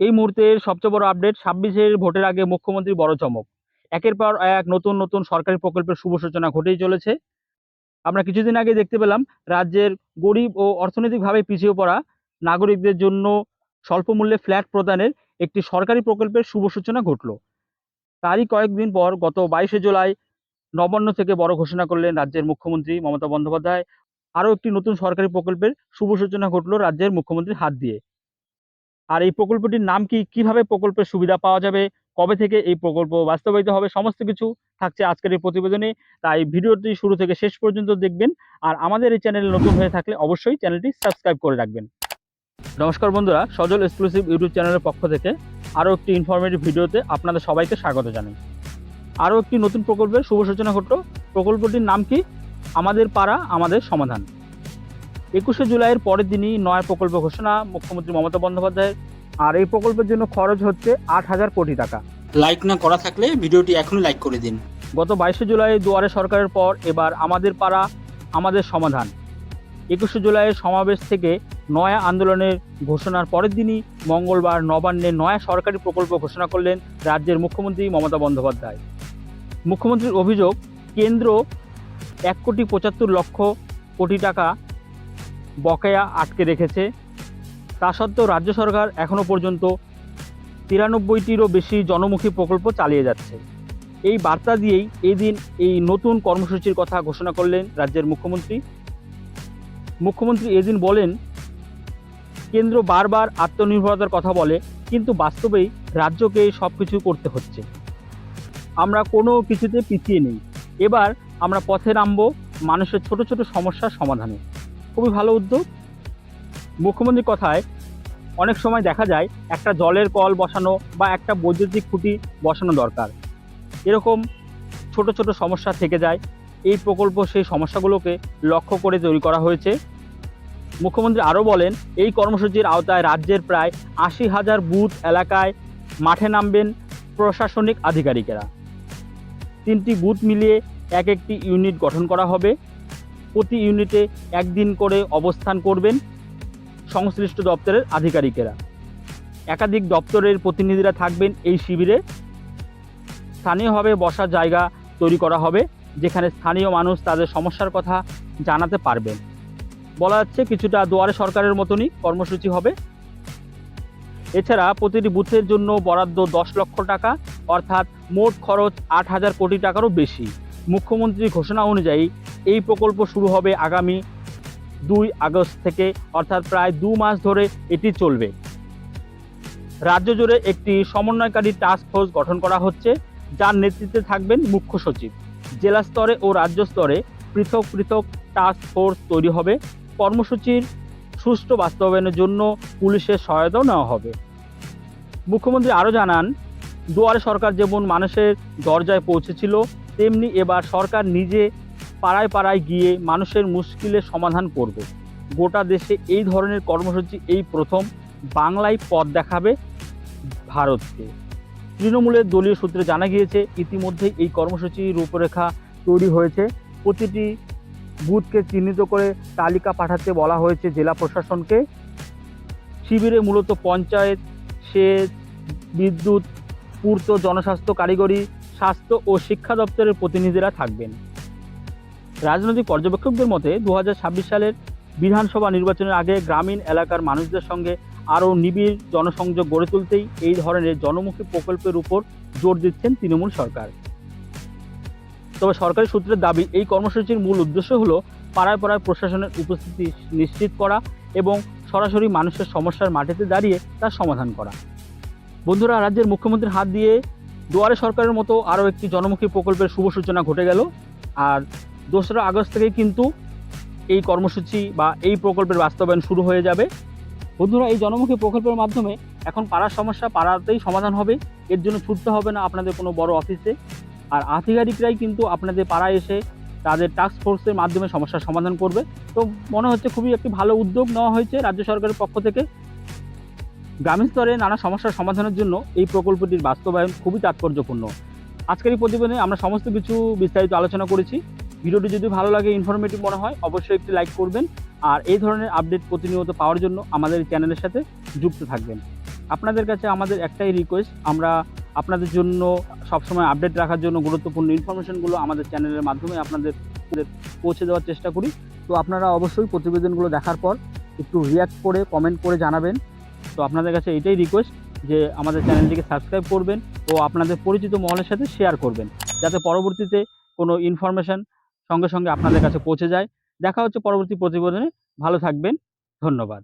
এই মুহূর্তের সবচেয়ে বড় আপডেট ছাব্বিশের ভোটের আগে মুখ্যমন্ত্রী বড় চমক। একের পর এক নতুন নতুন সরকারি প্রকল্পের শুভ সূচনা ঘটেই চলেছে। আমরা কিছুদিন আগে দেখতে পেলাম, রাজ্যের গরিব ও অর্থনৈতিকভাবে পিছিয়ে পড়া নাগরিকদের জন্য স্বল্প মূল্যে ফ্ল্যাট প্রদানের একটি সরকারি প্রকল্পের শুভ সূচনা ঘটল। তারই কয়েকদিন পর গত বাইশে জুলাই নবান্ন থেকে বড় ঘোষণা করলেন রাজ্যের মুখ্যমন্ত্রী মমতা বন্দ্যোপাধ্যায়। আরও একটি নতুন সরকারি প্রকল্পের শুভ সূচনা ঘটল রাজ্যের মুখ্যমন্ত্রীর হাত দিয়ে। আর এই প্রকল্পটির নাম কি? কীভাবে প্রকল্পের সুবিধা পাওয়া যাবে? কবে থেকে এই প্রকল্প বাস্তবায়িত হবে? সমস্ত কিছু থাকছে আজকের এই প্রতিবেদনে। তাই ভিডিওটি শুরু থেকে শেষ পর্যন্ত দেখবেন। আর আমাদের এই চ্যানেল নতুন হয়ে থাকলে অবশ্যই চ্যানেলটি সাবস্ক্রাইব করে রাখবেন। নমস্কার বন্ধুরা, সজল এক্সক্লুসিভ ইউটিউব চ্যানেলের পক্ষ থেকে আরও একটি ইনফরমেটিভ ভিডিওতে আপনাদের সবাইকে স্বাগত জানাই। আরও একটি নতুন প্রকল্পের শুভ সূচনা ঘটল। প্রকল্পটির নাম কি? আমাদের পাড়া, আমাদের সমাধান। একুশে জুলাইয়ের পরের দিনই নয়া প্রকল্প ঘোষণা। মুখ্যমন্ত্রী মমতা বন্দ্যোপাধ্যায়ের আর এই প্রকল্পের জন্য খরচ হচ্ছে আট হাজার কোটি টাকা। লাইক না করা থাকলে ভিডিওটি এখনই লাইক করে দিন। গত বাইশে জুলাই দুয়ারে সরকারের পর এবার আমাদের পাড়া আমাদের সমাধান। একুশে জুলাইয়ের সমাবেশ থেকে নয়া আন্দোলনের ঘোষণার পরের দিনই মঙ্গলবার নবান্নে নয়া সরকারি প্রকল্প ঘোষণা করলেন রাজ্যের মুখ্যমন্ত্রী মমতা বন্দ্যোপাধ্যায়। মুখ্যমন্ত্রীর অভিযোগ কেন্দ্র এক কোটি পঁচাত্তর লক্ষ কোটি টাকা বকেয়া আটকে রেখেছে। তা সত্ত্বেও রাজ্য সরকার এখনও পর্যন্ত তিরানব্বইটিরও বেশি জনমুখী প্রকল্প চালিয়ে যাচ্ছে। এই বার্তা দিয়েই এই দিন এই নতুন কর্মসূচির কথা ঘোষণা করলেন রাজ্যের মুখ্যমন্ত্রী। মুখ্যমন্ত্রী এদিন বলেন, কেন্দ্র বারবার আত্মনির্ভরতার কথা বলে, কিন্তু বাস্তবেই রাজ্যকে সব কিছু করতে হচ্ছে। আমরা কোনো কিছুতে পিছিয়ে নেই। এবার আমরা পথে নামবো মানুষের ছোট ছোট সমস্যার সমাধানে। খুবই ভালো উদ্যোগ। মুখ্যমন্ত্রীর কথায় অনেক সময় দেখা যায় একটা জলের কল বসানো বা একটা বৈদ্যুতিক খুঁটি বসানো দরকার। এরকম ছোট ছোট সমস্যা থেকে যায়। এই প্রকল্প সেই সমস্যাগুলোকে লক্ষ্য করে তৈরি করা হয়েছে। মুখ্যমন্ত্রী আরও বলেন, এই কর্মসূচির আওতায় রাজ্যের প্রায় আশি হাজার বুথ এলাকায় মাঠে নামবেন প্রশাসনিক আধিকারিকেরা। তিনটি বুথ মিলিয়ে এক একটি ইউনিট গঠন করা হবে। প্রতি ইউনিটে একদিন করে অবস্থান করবেন। সংশ্লিষ্ট দপ্তরের আধিকারিকেরা। একাধিক দপ্তরের প্রতিনিধিরা থাকবেন এই শিবিরে। স্থানীয়ভাবে বসার জায়গা তৈরি করা হবে, যেখানে স্থানীয় মানুষ তাদের সমস্যার কথা জানাতে পারবেন। বলা যাচ্ছে কিছুটা দুয়ারে সরকারের মতনই কর্মসূচি হবে। এছাড়া প্রতিটি বুথের জন্য বরাদ্দ দশ লক্ষ টাকা, অর্থাৎ মোট খরচ আট হাজার কোটি টাকারও বেশি। মুখ্যমন্ত্রীর ঘোষণা অনুযায়ী এই প্রকল্প শুরু হবে আগামী দুই আগস্ট থেকে, অর্থাৎ প্রায় দু মাস ধরে এটি চলবে। রাজ্য জুড়ে একটি সমন্বয়কারী টাস্ক ফোর্স গঠন করা হচ্ছে, যার নেতৃত্বে থাকবেন মুখ্য সচিব। জেলা স্তরে ও রাজ্য স্তরে পৃথক পৃথক টাস্ক ফোর্স তৈরি হবে। কর্মসূচির সুষ্ঠু বাস্তবায়নের জন্য পুলিশের সহায়তাও নেওয়া হবে। মুখ্যমন্ত্রী আরও জানান, দুয়ারে সরকার যেমন মানুষের দরজায় পৌঁছেছিল, তেমনি এবার সরকার নিজে পাড়ায় পাড়ায় গিয়ে মানুষের মুশকিলের সমাধান করবে। গোটা দেশে এই ধরনের কর্মসূচি এই প্রথম। বাংলায় পথ দেখাবে ভারতকে। তৃণমূলের দলীয় সূত্রে জানা গিয়েছে ইতিমধ্যেই এই কর্মসূচির রূপরেখা তৈরি হয়েছে। প্রতিটি বুথকে চিহ্নিত করে তালিকা পাঠাতে বলা হয়েছে জেলা প্রশাসনকে। শিবিরে মূলত পঞ্চায়েত, সেচ, বিদ্যুৎ, পূর্ত জনস্বাস্থ্য কারিগরি, স্বাস্থ্য ও শিক্ষা দপ্তরের প্রতিনিধিরা থাকবেন। রাজনৈতিক পর্যবেক্ষকদের মতে দু হাজার ছাব্বিশ সালের বিধানসভা নির্বাচনের আগে গ্রামীণ এলাকার মানুষদের সঙ্গে আরও নিবিড় জনসংযোগ গড়ে তুলতেই এই ধরনের জনমুখী প্রকল্পের উপর জোর দিচ্ছেন তৃণমূল সরকার। তবে সরকারি সূত্রের দাবি, এই কর্মসূচির মূল উদ্দেশ্য হলো পাড়ায় পাড়ায় প্রশাসনের উপস্থিতি নিশ্চিত করা এবং সরাসরি মানুষের সমস্যার মাটিতে দাঁড়িয়ে তার সমাধান করা। বন্ধুরা, রাজ্যের মুখ্যমন্ত্রীর হাত দিয়ে দুয়ারে সরকারের মতো আরও একটি জনমুখী প্রকল্পের শুভ সূচনা ঘটে গেল। আর দোসরা আগস্ট থেকে কিন্তু এই কর্মসূচি বা এই প্রকল্পের বাস্তবায়ন শুরু হয়ে যাবে। বন্ধুরা, এই জনমুখী প্রকল্পের মাধ্যমে এখন পাড়ার সমস্যা পাড়াতেই সমাধান হবে। এর জন্য ছুটতে হবে না আপনাদের কোনো বড় অফিসে। আর আধিকারিকরাই কিন্তু আপনাদের পাড়ায় এসে তাদের টাস্ক ফোর্সের মাধ্যমে সমস্যার সমাধান করবে। তো মনে হচ্ছে খুবই একটি ভালো উদ্যোগ নেওয়া হয়েছে রাজ্য সরকারের পক্ষ থেকে। গ্রামীণ স্তরে নানা সমস্যার সমাধানের জন্য এই প্রকল্পটির বাস্তবায়ন খুবই তাৎপর্যপূর্ণ। আজকের এই প্রতিবেদনে আমরা সমস্ত কিছু বিস্তারিত আলোচনা করেছি। ভিডিওটি যদি ভালো লাগে ইনফরমেটিভ মনে হয়, অবশ্যই একটি লাইক করবেন। আর এই ধরনের আপডেট প্রতিনিয়ত পাওয়ার জন্য আমাদের চ্যানেলের সাথে যুক্ত থাকবেন। আপনাদের কাছে আমাদের একটাই রিকোয়েস্ট আমরা আপনাদের জন্য সবসময় আপডেট রাখার জন্য গুরুত্বপূর্ণ ইনফরমেশনগুলো আমাদের চ্যানেলের মাধ্যমে আপনাদের পৌঁছে দেওয়ার চেষ্টা করি। তো আপনারা অবশ্যই প্রতিবেদনগুলো দেখার পর একটু রিয়াক্ট করে কমেন্ট করে জানাবেন। তো আপনাদের কাছে এটাই রিকোয়েস্ট যে আমাদের চ্যানেলটিকে সাবস্ক্রাইব করবেন ও আপনাদের পরিচিত মহলের সাথে শেয়ার করবেন। যাতে পরবর্তীতে কোনো ইনফরমেশন সঙ্গে সঙ্গে আপনাদের কাছে পৌঁছে যায়। দেখা হচ্ছে পরবর্তী প্রতিবেদনে। ভালো থাকবেন। ধন্যবাদ।